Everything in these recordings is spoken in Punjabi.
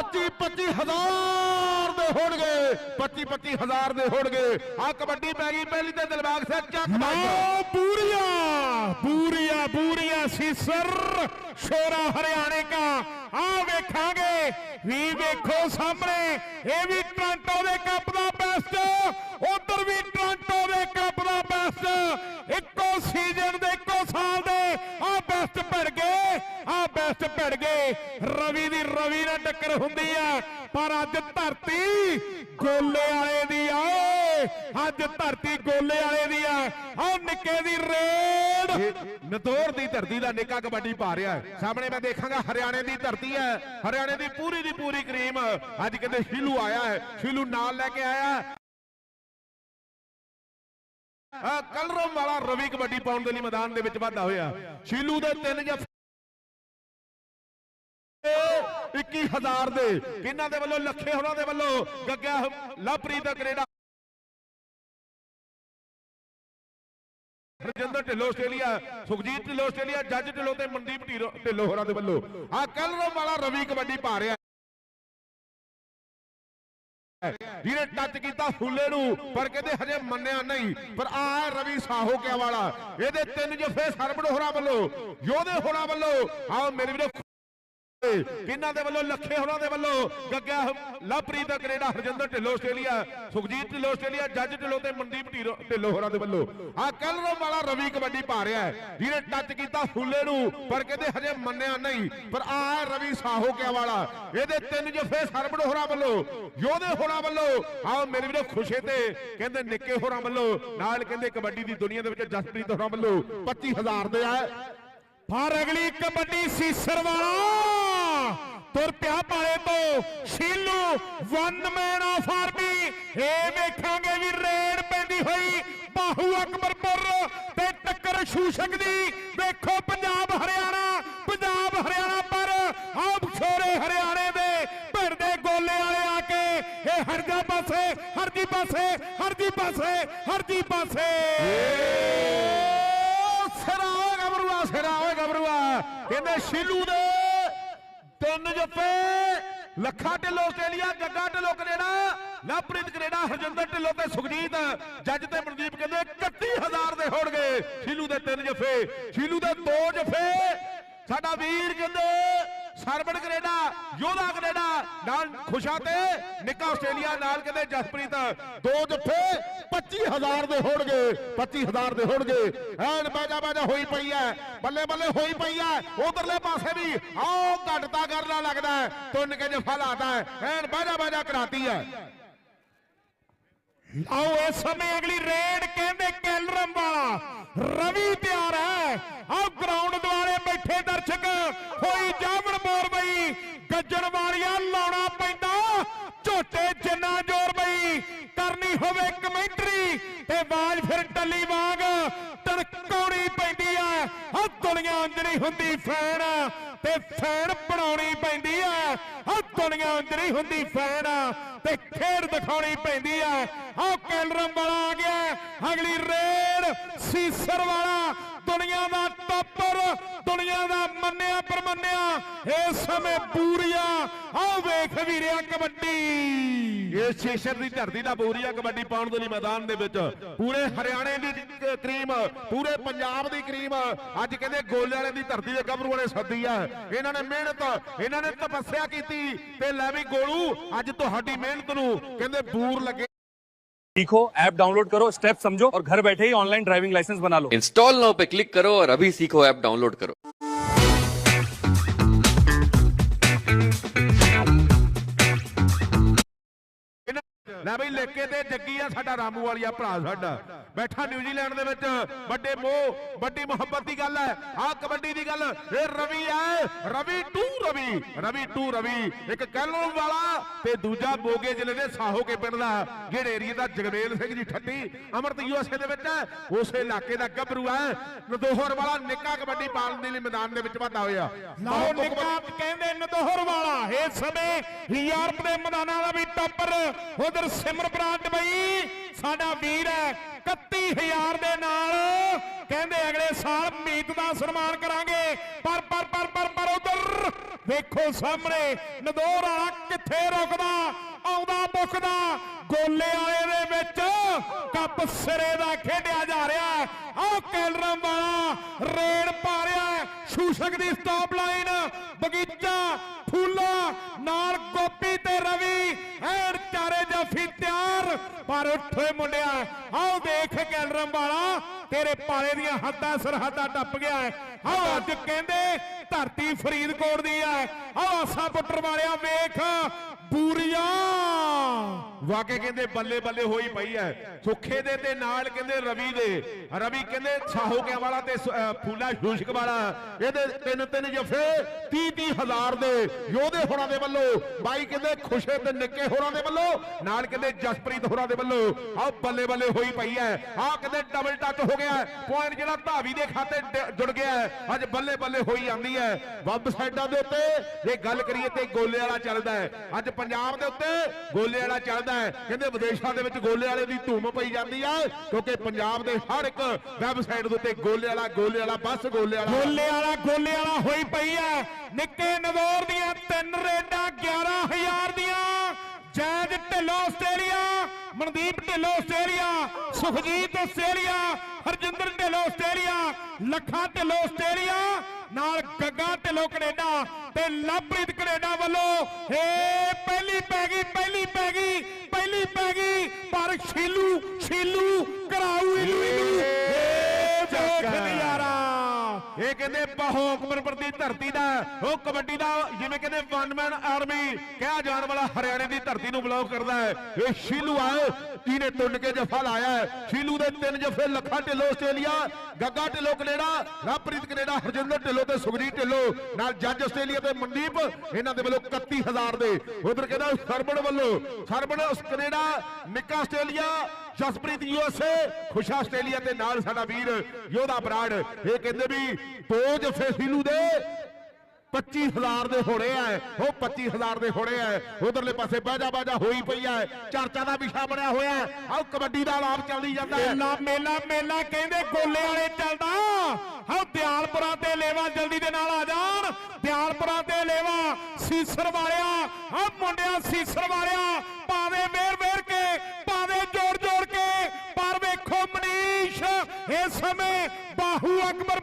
25 25 ਹਜ਼ਾਰ ਦੇ ਹੋਣਗੇ। 25 25 ਹਜ਼ਾਰ ਦੇ ਹੋਣਗੇ। ਆ ਕਬੱਡੀ ਪੈ ਗਈ ਪਹਿਲੀ ਤੇ ਦਿਲਬਾਗ ਸਿੰਘ ਚੱਕ ਨੋ ਬੂਰੀਆ ਬੂਰੀਆ ਬੂਰੀਆ ਸੀਸਰ ਸ਼ੋਰਾ। ਹਰਿਆਣੇ ਕਾ। ਆ ਵੇਖਾਂਗੇ ਵੀ ਵੇਖੋ ਸਾਹਮਣੇ। ਇਹ ਵੀ ਟ੍ਰਾਂਟੋ ਦੇ ਕੱਪ ਦਾ ਨਦੌਰ ਦੀ ਧਰਤੀ ਦਾ ਨਿੱਕਾ ਕਬੱਡੀ ਪਾ ਰਿਹਾ ਹੈ। ਸਾਹਮਣੇ ਮੈਂ ਦੇਖਾਂਗਾ ਹਰਿਆਣੇ ਦੀ ਧਰਤੀ ਹੈ। ਹਰਿਆਣੇ ਦੀ ਪੂਰੀ ਦੀ ਪੂਰੀ ਕਰੀਮ। ਅੱਜ ਕਹਿੰਦੇ ਸ਼ੀਲੂ ਆਇਆ ਹੈ। ਸ਼ੀਲੂ ਨਾਲ ਲੈ ਕੇ ਆਇਆ ਆ ਕਲਰਮ ਵਾਲਾ ਰਵੀ ਕਬੱਡੀ ਪਾਉਣ ਦੇ ਲਈ ਮੈਦਾਨ ਦੇ ਵਿੱਚ ਵਾਧਾ ਹੋਇਆ। ਸ਼ੀਲੂ ਦੇ ਤਿੰਨ ਜਫ 21000 ਦੇ। ਕਿਹਨਾਂ ਦੇ ਵੱਲੋਂ? ਲੱਖੇ ਹੋਣਾ ਦੇ ਵੱਲੋਂ। ਗੱਗਾ ਲਵਪ੍ਰੀਤ ਦਾ Canada Rajinder Dhillon Australia, Sukhjit Dhillon Australia, Jajj Dhillon ਤੇ ਮਨਦੀਪ ਢਿੱਲੋਂ ਹੋਰਾਂ ਦੇ ਵੱਲੋਂ। ਆ ਕਲਰਮ ਵਾਲਾ ਰਵੀ ਕਬੱਡੀ ਪਾ ਰਿਹਾ। ਜਿਹਨੇ ਟੱਚ ਕੀਤਾ ਫੁੱਲੇ ਨੂੰ, ਪਰ ਕਹਿੰਦੇ ਹਜੇ ਮੰਨਿਆ ਨਹੀਂ। ਪਰ ਆ ਰਵੀ ਸਾਹੋ ਕਿਆ ਵਾਲਾ। ਇਹਦੇ ਤਿੰਨ ਜਫੇ ਸਰਬੜ ਹੋਰਾਂ ਵੱਲੋਂ, ਯੋਧੇ ਹੋਰਾਂ ਵੱਲੋਂ। ਆਓ ਮੇਰੇ ਵੀਰੋ ਕਿਹਨਾਂ ਦੇ ਵੱਲੋਂ? ਲੱਖੇ ਹੋਰਾਂ ਦੇ ਵੱਲੋਂ। ਗੱਗਾ ਲਵਪ੍ਰੀਤ ਦਾ Canada, Harjinder Dhillon Australia, Sukhjit Dhillon Australia, Jajj Dhillon ਤੇ ਮਨਦੀਪ ਢਿੱਲੋਂ ਹੋਰਾਂ ਦੇ ਵੱਲੋਂ। ਆ ਕਲਰਮ ਵਾਲਾ ਰਵੀ ਕਬੱਡੀ ਪਾ ਰਿਹਾ ਹੈ। ਜਿਹਨੇ ਟੱਚ ਕੀਤਾ ਫੁੱਲੇ ਨੂੰ, ਪਰ ਕਹਿੰਦੇ ਹਜੇ ਮੰਨਿਆ ਨਹੀਂ। ਪਰ ਆ ਰਵੀ ਸਾਹੋ ਕਿਆ ਵਾਲਾ। ਇਹਦੇ ਤਿੰਨ ਜਫੇ ਸਰਬੜ ਹੋਰਾਂ ਵੱਲੋਂ, ਯੋਧੇ ਹੋਰਾਂ ਵੱਲੋਂ। ਆਓ ਮੇਰੇ ਵੀਰੋ, ਖੁਸ਼ੇ ਤੇ ਕਹਿੰਦੇ ਨਿੱਕੇ ਹੋਰਾਂ ਵੱਲੋਂ, ਨਾਲ ਕਹਿੰਦੇ ਕਬੱਡੀ ਦੀ ਦੁਨੀਆ ਦੇ ਵਿੱਚ ਜਸਪ੍ਰੀਤ ਹੋਰਾਂ ਵੱਲੋਂ 25000 ਦੇ ਆ। ਪਰ ਅਗਲੀ ਕਬੱਡੀ ਸੀਸਰ ਤੁਰ ਪਿਆ ਪਾਲੇ ਤੋਂ। Shilu one man of army ਇਹ ਵੇਖਾਂਗੇ ਵੀ ਰੇਡ ਪੈਂਦੀ ਹੋਈ। ਬਾਹੂ ਅਕਬਰਪੁਰ ਤੇ ਟੱਕਰ ਸ਼ੂਸ਼ਕ ਦੀ। ਵੇਖੋ ਪੰਜਾਬ ਹਰਿਆਣਾ ਪੰਜਾਬ ਹਰਿਆਣਾ ਪਰ ਆਪ ਛੋਰੇ ਹਰਿਆਣੇ ਦੇ ਭਿੜਦੇ ਗੋਲੇ ਵਾਲੇ ਆ ਕੇ। ਇਹ ਹਰਜਾ ਪਾਸੇ ਹਰਜੀ ਪਾਸੇ ਹਰਜੀ ਪਾਸੇ ਹਰਜੀ ਪਾਸੇ। ਸਿਰਾ ਓਏ ਗਬਰੂਆ, ਸਿਰਾ ਓਏ ਗਬਰੂਆ। ਕਹਿੰਦੇ ਸ਼ੀਲੂ ਦੇ ਤਿੰਨ ਜੱਫੇ। Lakha Dhillon Australia Gagga Dhillon Canada, Lovepreet Canada, Harjinder Dhillon ਤੇ ਸੁਖਜੀਤ। ਜੱਜ ਤੇ ਮਨਦੀਪ ਕਹਿੰਦੇ 31000 ਦੇ ਹੋਣਗੇ। ਸ਼ੀਲੂ ਦੇ ਤਿੰਨ ਜੱਫੇ, ਸ਼ੀਲੂ ਦੇ ਦੋ ਜੱਫੇ। ਸਾਡਾ ਵੀਰ ਕਹਿੰਦੇ ਸਰਬੜ ਕੈਨੇਡਾ ਯੋਧਾ ਕੈਨੇਡਾ ਨਾਲ ਖੁਸ਼ਾ ਤੇ ਨਿੱਕਾ ਆਸਟ੍ਰੇਲੀਆ ਨਾਲ ਕਹਿੰਦੇ ਜਸਪ੍ਰੀਤ ਦੋ ਜੱਫੇ 25000 ਦੇ ਹੋਣਗੇ 25000 ਦੇ ਹੋਣਗੇ। ਐਨ ਬਾਜਾ ਬਾਜਾ ਹੋਈ ਪਈ ਐ ਬੱਲੇ ਬੱਲੇ ਹੋਈ ਪਈ ਐ ਉਧਰਲੇ ਪਾਸੇ ਵੀ ਆਓ ਘਟਤਾ ਕਰਨਾ ਲੱਗਦਾ ਹੈ, ਤੁੰਨ ਕੇ ਜਫਾ ਲਾਤਾ ਹੈ ਐਨ ਬਾਜਾ ਬਾਜਾ ਕਰਾਤੀ ਐ। ਆਓ ਇਸ ਸਮੇਂ ਅਗਲੀ ਰੇਡ ਕਹਿੰਦੇ ਕੈਲਰਮ ਵਾਲਾ ਰਵੀ ਤਿਆਰ ਹੈ। ਆਓ ਗਰਾਊਂਡ ਦੁਆਲੇ ਬੈਠੇ ਦਰਸ਼ਕ, ਹੋਈ ਜਾਵਣ ਬੋਰ ਬਈ ਗੱਜਣ ਵਾਲੀਆ ਲਾਉਣਾ ਪੈਂਦਾ। ਝੋਟੇ ਜਿੰਨਾ ਜ਼ੋਰ ਬਈ ਕਰਨੀ ਹੋਵੇ ਕਮੈਂਟਰੀ ਤੇ ਆਵਾਜ਼ ਫਿਰ ਟੱਲੀ ਵਾਂਗ ਤੜਕਾਉਣੀ ਪੈਂਦੀ ਆ। ਆ ਦੁਨੀਆ ਅੰਜਣੀ ਹੁੰਦੀ ਫੈਨ, ਤੇ ਫੈਨ ਬਣਾਉਣੀ ਪੈਂਦੀ ਆ। ਆ ਦੁਨੀਆ ਅੰਜਣੀ ਹੁੰਦੀ ਫੈਨ, ਤੇ ਖੇਡ ਦਿਖਾਉਣੀ ਪੈਂਦੀ ਆ। ਆਹ ਕੈਲਰਮ ਵਾਲਾ ਆ ਗਿਆ। ਅਗਲੀ ਰੇਡ, ਸੀਸਰ ਵਾਲਾ। ਦੁਨੀਆ ਦਾ ਟੱਪਰ, ਦੁਨੀਆ ਦਾ ਮੰਨਿਆ ਪਰਮੰਨਿਆ ਇਸ ਸਮੇਂ ਪੂਰੀਆ। ਆਹ ਵੇਖ ਵੀਰਿਆ ਕਬੱਡੀ। ਇਹ ਸ਼ੇਸ਼ਰ ਦੀ ਧਰਤੀ ਦਾ ਬੋਰੀਆ ਕਬੱਡੀ ਪਾਉਣ ਦੇ ਲਈ ਮੈਦਾਨ ਦੇ ਵਿੱਚ ਪੂਰੇ ਹਰਿਆਣੇ ਦੀ ਕ- ਕਰੀਮ ਪੂਰੇ ਪੰਜਾਬ ਦੀ ਕਰੀਮ ਅੱਜ ਕਹਿੰਦੇ ਗੋਲੇ ਵਾਲੇ ਦੀ ਧਰਤੀ ਦੇ ਗੱਭਰੂ ਵਾਲੇ ਸੱਦੀ ਆ ਇਹਨਾਂ ਨੇ ਮਿਹਨਤ ਇਹਨਾਂ ਨੇ ਤਪੱਸਿਆ ਕੀਤੀ ਤੇ ਲੈ ਵੀ ਗੋਲੂ ਅੱਜ ਤੁਹਾਡੀ ਮਿਹਨਤ ਨੂੰ ਕਹਿੰਦੇ ਬੂਰ ਲੱਗੇ सीखो ऐप डाउनलोड करो स्टेप समझो और घर बैठे ही ऑनलाइन ड्राइविंग लाइसेंस बना लो इंस्टॉल नाउ पे क्लिक करो और अभी सीखो ऐप डाउनलोड करो ਲੈ ਬਈ ਲੇਕੇ ਤੇ ਜੱਗੀ ਆ ਸਾਡਾ ਰਾਮੂ ਵਾਲੀਆ ਭਰਾ ਸਾਡਾ। ਬੈਠਾ ਨਿਊਜ਼ੀਲੈਂਡ ਦੇ ਵਿੱਚ ਵੱਡੇ ਮੋਹ ਵੱਡੀ ਮੁਹੱਬਤ ਦੀ ਗੱਲ ਹੈ। ਆਹ ਕਬੱਡੀ ਦੀ ਗੱਲ ਇਹ ਰਵੀ ਹੈ ਰਵੀ ਟੂ ਰਵੀ ਰਵੀ ਟੂ ਰਵੀ ਇੱਕ ਕਹਿਲੋ ਵਾਲਾ ਤੇ ਦੂਜਾ ਮੋਗੇ ਜ਼ਿਲ੍ਹੇ ਦੇ ਸਾਹੋ ਕੇ ਪਿੰਡ ਦਾ ਜਿਹੜੇ ਏਰੀਏ ਦਾ ਜਗਮੇਲ ਸਿੰਘ ਜੀ ਠੱਟੀ ਅਮਰਤ ਯੂਐਸਏ ਦੇ ਵਿੱਚ ਉਸੇ ਇਲਾਕੇ ਦਾ ਗੱਭਰੂ ਹੈ। ਨਦੋਹਰ ਵਾਲਾ ਨਿੱਕਾ ਕਬੱਡੀ ਪਾਲਣ ਦੇ ਲਈ ਮੈਦਾਨ ਦੇ ਵਿੱਚ ਵਾਧਾ ਹੋਇਆ। ਲਓ ਨਿੱਕਾ ਕਹਿੰਦੇ ਨਦੋਹਰ ਵਾਲਾ ਇਸ ਸਮੇਂ ਯੂਰਪ ਦੇ ਮੈਦਾਨਾਂ ਦਾ ਵੀ ਟੱਪਰ ਉਧਰ ਸਿਮਰਪ੍ਰਾਂਤ ਬਈ, ਸਾਡਾ ਵੀਰ ਹੈ 31000 ਦੇ ਨਾਲ। ਕਹਿੰਦੇ ਅਗਲੇ ਸਾਲ ਮੀਤ ਦਾ ਸਨਮਾਨ ਕਰਾਂਗੇ। ਪਰ ਪਰ ਪਰ ਪਰ ਪਰ ਉਧਰ ਵੇਖੋ ਸਾਹਮਣੇ, ਨਦੌਰ ਵਾਲਾ ਕਿੱਥੇ ਰੁਕਦਾ, ਆਉਂਦਾ, ਮੁੱਕਦਾ। ਗੋਲੇ ਵਾਲੇ ਦੇ ਵਿੱਚ ਕੱਪ ਸਿਰੇ ਦਾ ਖੇਡਿਆ ਜਾ ਰਿਹਾ ਆਹ ਕੈਲਰਮ ਵਾਲਾ ਰੇਡ ਪਾ ਰਿਹਾ ਸ਼ੂਸ਼ਕ ਦੀ ਸਟਾਪ ਲਾਈਨ ਬਗੀਚਾ, ਫੂਲਾ, ਨਾਲ ਗੋਪੀ ਤੇ ਰਵੀ, ਐਨ ਚਾਰੇ ਜਾਫੀ ਤਿਆਰ। ਪਰ ਉੱਠੇ ਮੁੰਡਿਆ, ਆਓ ਦੇਖ ਕੈਲਰਮ ਵਾਲਾ, ਤੇਰੇ ਪਾਲੇ ਦੀਆਂ ਹੱਦਾਂ ਸਰਹੱਦਾਂ ਟੱਪ ਗਿਆ ਹੈ ਆਓ ਅੱਜ ਕਹਿੰਦੇ, ਧਰਤੀ ਫਰੀਦਕੋਟ ਦੀ ਹੈ ਆਓ ਆਸਾ ਪੁੱਟਰ ਵਾਲਿਆ, ਵੇਖ, ਬੂਰੀਆ। ਵਾਕੇ ਕਹਿੰਦੇ ਬੱਲੇ ਬੱਲੇ ਹੋਈ ਪਈ ਹੈ। ਸੁੱਖੇ ਦੇ ਤੇ ਨਾਲ ਕਹਿੰਦੇ ਰਵੀ ਦੇ। ਰਵੀ ਕਹਿੰਦੇ ਸਾਹੋਕਿਆਂ ਵਾਲਾ ਤੇ ਫੂਲਾ ਸ਼ੂਸ਼ਕ ਵਾਲਾ। ਇਹਦੇ ਤਿੰਨ ਤਿੰਨ ਜਫੇ 30 30 ਹਜ਼ਾਰ ਦੇ। ਯੋਧੇ ਹੋਰਾਂ ਦੇ ਵੱਲੋਂ, ਬਾਈ ਕਹਿੰਦੇ ਖੁਸ਼ੇ ਤੇ ਨਿੱਕੇ ਹੋਰਾਂ ਦੇ ਵੱਲੋਂ, ਨਾਲ ਕਹਿੰਦੇ ਜਸਪ੍ਰੀਤ ਹੋਰਾਂ ਦੇ ਵੱਲੋਂ। ਆਹ ਬੱਲੇ ਬੱਲੇ ਹੋਈ ਪਈ ਹੈ। ਆਹ ਕਹਿੰਦੇ ਡਬਲ ਟੱਚ ਹੋ ਗਿਆ। ਪੁਆਇੰਟ ਜਿਹੜਾ ਧਾਵੀ ਦੇ ਖਾਤੇ ਜੁੜ ਗਿਆ ਅੱਜ ਬੱਲੇ ਬੱਲੇ ਹੋਈ ਜਾਂਦੀ ਹੈ। ਵੈਬ ਸਾਈਡਾਂ ਦੇ ਉੱਤੇ ਜੇ ਗੱਲ ਕਰੀਏ ਤੇ ਗੋਲੇ ਵਾਲਾ ਚੱਲਦਾ ਹੈ। ਅੱਜ ਪੰਜਾਬ ਦੇ ਉੱਤੇ ਗੋਲੇ ਵਾਲਾ ਚੱਲਦਾ ਹੈ। ਕਹਿੰਦੇ ਵਿਦੇਸ਼ਾਂ ਦੇ ਵਿੱਚ ਗੋਲੇ ਵਾਲੇ ਦੀ ਧੂਮ ਪਈ ਜਾਂਦੀ ਹੈ ਕਿਉਂਕਿ ਪੰਜਾਬ ਦੇ ਹਰ ਇੱਕ ਵੈਬਸਾਈਟ ਦੇ ਉੱਤੇ ਗੋਲੇ ਵਾਲਾ ਗੋਲੇ ਵਾਲਾ, ਬਸ ਗੋਲੇ ਵਾਲਾ। ਗੋਲੇ ਵਾਲਾ ਗੋਲੇ ਵਾਲਾ ਹੋਈ ਪਈ ਐ ਨਿੱਕੇ ਨਦੌਰ ਦੀਆਂ ਤਿੰਨ ਰੇਡਾਂ 11000 ਦੀਆਂ। Jazz Dhillon Australia, Mandeep Dhillon Australia, Sukhjit Australia, Harjinder Dhillon Australia, Lakha Dhillon Australia, ਨਾਲ ਗੱਗਾ ਢਿੱਲੋਂ ਕੈਨੇਡਾ ਤੇ ਲਵਪ੍ਰੀਤ ਕੈਨੇਡਾ ਵੱਲੋਂ। ਏ ਪਹਿਲੀ ਪੈ ਗਈ, ਪਹਿਲੀ ਪੈ ਗਈ। ਪਹਿਲੀ ਪੈ ਗਈ ਪਰ ਸ਼ੀਲੂ ਕਰਾਊ ਇਲੂ ਇਲੂ ਏ ਦੇਖ ਨਜ਼ਾਰਾ ਇਹ ਕਹਿੰਦੇ ਬਾਹੋ ਹੁਕਮਰਪੁਰ ਦੀ ਧਰਤੀ ਦਾ, ਉਹ ਕਬੱਡੀ ਦਾ ਜਿਵੇਂ ਕਹਿੰਦੇ ਵਨ ਮੈਨ ਆਰਮੀ ਕਿਹਾ ਜਾਣ ਵਾਲਾ ਹਰਿਆਣੇ ਦੀ ਧਰਤੀ ਨੂੰ ਬਲੌਕ ਕਰਦਾ ਹੈ। ਇਹ ਸ਼ੀਲੂ ਆਏ ਜਿਹਨੇ ਤੁੰਨ ਕੇ ਜਫਾ ਲਾਇਆ ਹੈ। ਸ਼ੀਲੂ ਦੇ ਤਿੰਨ ਜਫੇ Lakha Dhillon Australia, Gagga Dhillon Canada Lovepreet Canada, Harjinder Dhillon ਤੇ ਸੁਖਜੀਤ ਢਿੱਲੋਂ, ਨਾਲ ਜੱਜ ਆਸਟ੍ਰੇਲੀਆ ਤੇ ਮਨਦੀਪ, ਇਹਨਾਂ ਦੇ ਵੱਲੋਂ 31000 ਦੇ। ਉਧਰ ਕਹਿੰਦਾ ਸਰਬਣ ਵੱਲੋਂ, ਸਰਬਣ ਉਸ Canada, Nikka Australia, Jaspreet USA Khusha Australia ਤੇ ਨਾਲ ਸਾਡਾ ਵੀਰ ਯੋਧਾ ਬਰਾੜ। ਇਹ ਕਹਿੰਦੇ ਵੀ ਦੋ ਜਫੇ ਸੀਲੂ ਦੇ। 25000 ਦੇ ਹੋਣੇ ਆ ਉਹ 25000 ਦੇ ਹੋਣੇ ਆ ਉਧਰਲੇ ਪਾਸੇ ਬਾਜਾ ਬਾਜਾ ਹੋਈ ਪਈ ਆ ਚਰਚਾ ਦਾ ਵਿਸ਼ਾ ਬਣਿਆ ਹੋਇਆ ਆਹ ਕਬੱਡੀ ਦਾ ਆਲਾਪ ਚੱਲਦੀ ਜਾਂਦਾ ਹੈ ਮੇਲਾ ਮੇਲਾ ਮੇਲਾ ਕਹਿੰਦੇ ਗੋਲੇ ਵਾਲੇ ਚੱਲਦਾ। ਹਾਂ ਦਿਆਲਪੁਰਾ ਤੇ ਲੇਵਾ ਜਲਦੀ ਦੇ ਨਾਲ ਆ ਜਾਣ। ਦਿਆਲਪੁਰਾ ਤੇ ਲੇਵਾ ਸੀਸਰ ਵਾਲਿਆ। ਹਾਂ ਮੁੰਡਿਆ ਸੀਸਰ ਵਾਲਿਆ। ਪਾਵੇ ਵੇਰ ਵੇਰ ਕੇ ਪਾਵੇ ਜੋੜ ਜੋੜ ਕੇ। ਪਰ ਵੇਖੋ ਮਨੀਸ਼, ਇਸ ਸਮੇਂ ਬਾਹੂ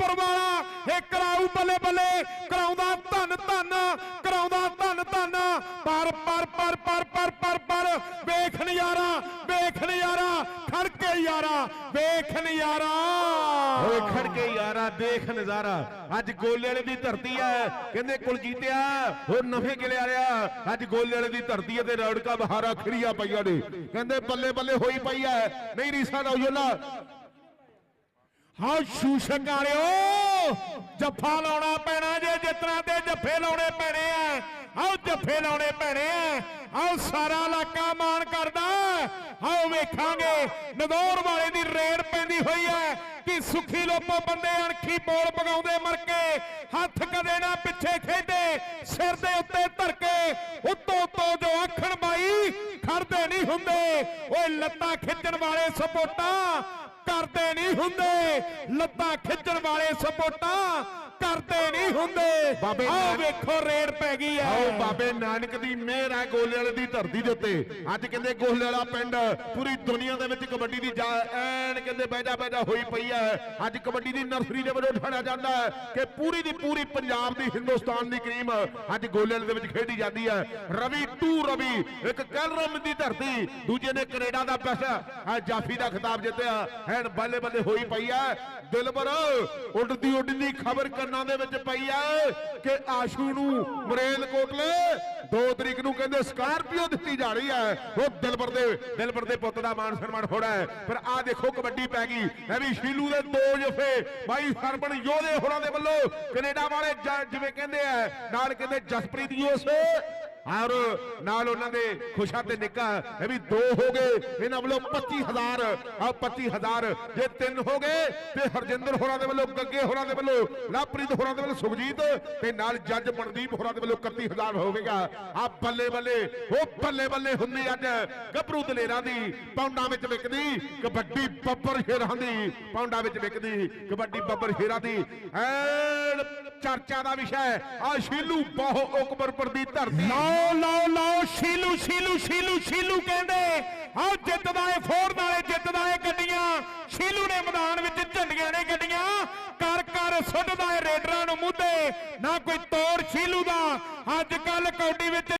ਅਕਬਰਪੁਰ ਵਾਲਾ, ਇਹ ਕਰਾਊ ਬੱਲੇ ਬੱਲੇ, ਕਰਾਉਂਦਾ ਧੰਨ ਧੰਨ, ਕਰਾਉਂਦਾ ਧੰਨ ਧੰਨ। ਪਰ ਪਰ ਪਰ ਪਰ ਪਰ ਪਰ ਪਰ, ਵੇਖ ਨਜ਼ਾਰਾ ਵੇਖ ਨਜ਼ਾਰਾ ਖੜ ਕੇ ਯਾਰਾ, ਵੇਖ ਨਜ਼ਾਰਾ। ਓਏ ਖੜ ਕੇ ਯਾਰਾ ਦੇਖ ਨਜ਼ਾਰਾ। ਅੱਜ ਗੋਲੇ ਵਾਲੇ ਦੀ ਧਰਤੀ ਹੈ ਕਹਿੰਦੇ ਕੁਲਜੀਤਿਆ ਹੋਰ ਨਵੇਂ ਕਿਲੇ ਵਾਲਿਆ ਅੱਜ ਗੋਲੇ ਵਾਲੇ ਦੀ ਧਰਤੀ ਹੈ ਤੇ ਰੌੜਕਾ ਬਹਾਰਾ ਖਰੀਆ ਪਈਆਂ ਨੇ। ਕਹਿੰਦੇ ਬੱਲੇ ਬੱਲੇ ਹੋਈ ਪਈ ਹੈ ਨਹੀਂ ਰੀਸਾ ਦਾ ਉਜਲਾ ਹਾਂ ਸ਼ੂਸ਼ਕ ਵਾਲਿਓ ਜੱਫਾ ਲਾਉਣਾ ਪੈਣਾ ਜੇ ਜਿਤਨਾ ਤੇ ਜੱਫੇ ਲਾਉਣੇ ਪੈਣੇ ਆ। ਆਓ, ਜੱਫੇ ਲਾਉਣੇ ਪੈਣੇ ਆ। ਆਓ, ਸਾਰਾ ਇਲਾਕਾ ਮਾਣ ਕਰਦਾ। ਆਓ, ਵੇਖਾਂਗੇ, ਨਦੌਰ ਵਾਲੇ ਦੀ ਰੇਡ ਪੈਂਦੀ ਹੋਈ ਹੈ ਕਿ ਸੁਖੀ ਲੋਪੋ ਬੰਦੇ ਅਣਖੀ ਬੋਲ ਪਗਾਉਂਦੇ ਮਰ ਕੇ, ਹੱਥ ਕਦੇ ਨਾ ਪਿੱਛੇ ਖੇਡੇ, ਸਿਰ ਦੇ ਉੱਤੇ ਧਰ ਕੇ ਉੱਤੋਂ ਉੱਤੋਂ ਜੋ ਆਖਣ ਬਾਈ, ਖੜਦੇ ਨਹੀਂ ਹੁੰਦੇ। ਓਏ, ਲੱਤਾਂ ਖਿੱਚਣ ਵਾਲੇ ਸਪੋਟਾ ਕਰਦੇ ਨਹੀਂ ਹੁੰਦੇ। ਲੱਤਾਂ ਖਿੱਚਣ ਵਾਲੇ ਸਪੋਰਟਾਂ ਕਰਦੇ ਨਹੀਂ ਹੁੰਦੇ। ਬਾਬੇ ਆਹ ਵੇਖੋ ਰੇਡ ਪੈ ਗਈ ਹੈ। ਆਓ ਬਾਬੇ ਨਾਨਕ ਦੀ ਮਿਹਰ ਹੈ ਗੋਲੇ ਵਾਲੇ ਦੀ ਧਰਤੀ ਦੇ ਉੱਤੇ। ਅੱਜ ਕਹਿੰਦੇ ਗੋਲੇ ਵਾਲਾ ਪਿੰਡ ਪੂਰੀ ਦੁਨੀਆ ਦੇ ਵਿੱਚ ਕਬੱਡੀ ਦੀ ਜਾ- ਐਨ ਕਹਿੰਦੇ ਬੈਜਾ ਬੈਜਾ ਹੋਈ ਪਈ ਹੈ। ਅੱਜ ਕਬੱਡੀ ਦੀ ਨਰਸਰੀ ਦੇ ਵੱਲੋਂ ਠਾਣਿਆ ਜਾਂਦਾ ਹੈ ਕਿ ਪੂਰੀ ਦੀ ਪੂਰੀ ਪੰਜਾਬ ਦੀ ਹਿੰਦੁਸਤਾਨ ਦੀ ਕਰੀਮ ਅੱਜ ਗੋਲੇ ਵਾਲੇ ਦੇ ਵਿੱਚ ਖੇਡੀ ਜਾਂਦੀ ਹੈ। ਰਵੀ ਟੂ ਰਵੀ ਇੱਕ ਕਲਰਮ ਦੀ ਧਰਤੀ ਦੂਜੇ ਨੇ ਕੈਨੇਡਾ ਦਾ ਬੈਸਟ ਜਾਫੀ ਦਾ ਖਿਤਾਬ ਜਿੱਤਿਆ। ਐਨ ਬੱਲੇ ਬੱਲੇ ਹੋਈ ਪਈ ਹੈ ਦਿਲਬਰ, ਉੱਡਦੀ ਉੱਡਦੀ ਖਬਰ ਕੰਨਾਂ ਦੇ ਵਿੱਚ ਪਈ ਹੈ ਕਿ ਆਸ਼ੂ ਨੂੰ ਮਰੇਲ ਕੋਟਲੇ 2 ਤਰੀਕ ਨੂੰ ਕਹਿੰਦੇ ਸਕਾਰਪੀਓ ਦਿੱਤੀ ਜਾ ਰਹੀ ਹੈ ਉਹ ਦਿਲਬਰ ਦੇ ਦਿਲਬਰ ਦੇ ਪੁੱਤ ਦਾ ਮਾਨ ਸਨਮਾਨ ਹੋਣਾ ਹੈ ਪਰ ਆਹ ਦੇਖੋ ਕਬੱਡੀ ਪੈ ਗਈ। ਇਹ ਵੀ ਸ਼ੀਲੂ ਦੇ ਦੋ ਜਫੇ, ਬਾਈ ਸਰਬਣ ਯੋਧੇ ਹੋਰਾਂ ਦੇ ਵੱਲੋਂ ਕੈਨੇਡਾ ਵਾਲੇ ਜਿਵੇਂ ਕਹਿੰਦੇ ਆ ਨਾਲ ਕਹਿੰਦੇ ਜਸਪ੍ਰੀਤ ਯੂਐਸ ਔਰ ਨਾਲ ਉਹਨਾਂ ਦੇ ਖੁਸ਼ਾ ਤੇ ਨਿੱਕਾ ਇਹ ਵੀ ਦੋ ਹੋ ਗਏ। ਇਹਨਾਂ ਵੱਲੋਂ 25000 ਆ 25000 ਜੇ ਤਿੰਨ ਹੋ ਗਏ, ਤੇ ਹਰਜਿੰਦਰ ਹੋਰਾਂ ਦੇ ਵੱਲੋਂ, ਗੱਗੇ ਹੋਰਾਂ ਦੇ ਵੱਲੋਂ ਲਵਪ੍ਰੀਤ ਹੋਰਾਂ ਦੇ ਵੱਲੋਂ ਸੁਖਜੀਤ, ਤੇ ਨਾਲ ਜੱਜ ਮਨਦੀਪ ਹੋਰਾਂ ਦੇ ਵੱਲੋਂ 31000 ਹੋਵੇਗਾ ਆ ਬੱਲੇ ਬੱਲੇ ਉਹ ਬੱਲੇ ਬੱਲੇ ਹੁੰਦੀ ਅੱਜ ਗੱਭਰੂ ਦਲੇਰਾਂ ਦੀ, ਪੌਂਡਾਂ ਵਿੱਚ ਵਿਕਦੀ, ਕਬੱਡੀ ਬੱਬਰ ਸ਼ੇਰਾਂ ਦੀ, ਪੌਂਡਾਂ ਵਿੱਚ ਵਿਕਦੀ, ਕਬੱਡੀ ਬੱਬਰ ਸ਼ੇਰਾਂ ਦੀ। ਐਨ ਚਰਚਾ ਦਾ ਵਿਸ਼ਾ ਆ ਸ਼ੀਲੂ ਬਹੁ ਉਕਬਰਪੁਰ ਦੀ ਧਰਤੀ। ਲਾਓ ਲਾਓ, ਲਓ ਸ਼ੀਲੂ ਸ਼ੀਲੂ ਸ਼ੀਲੂ ਸ਼ੀਲੂ ਕਹਿੰਦੇ। ਆਹ ਜਿੱਤਦਾ ਏ ਫੋੜ ਨਾਲੇ ਜਿੱਤਦਾ ਏ ਗੱਡੀਆਂ। ਸ਼ੀਲੂ ਨੇ ਮੈਦਾਨ ਵਿੱਚ ਝੰਡੀਆਂ ਨੇ ਗੱਡੀਆਂ। ਕਰ ਕਰ ਸੁੱਟਦਾ ਏ ਰੇਡਰਾਂ ਨੂੰ ਮੁੱਦੇ ਨਾ ਕੋਈ ਤੋੜ ਸ਼ੀਲੂ ਦਾ। ਅੱਜ ਕੱਲ ਕੌਡੀ ਵਿੱਚ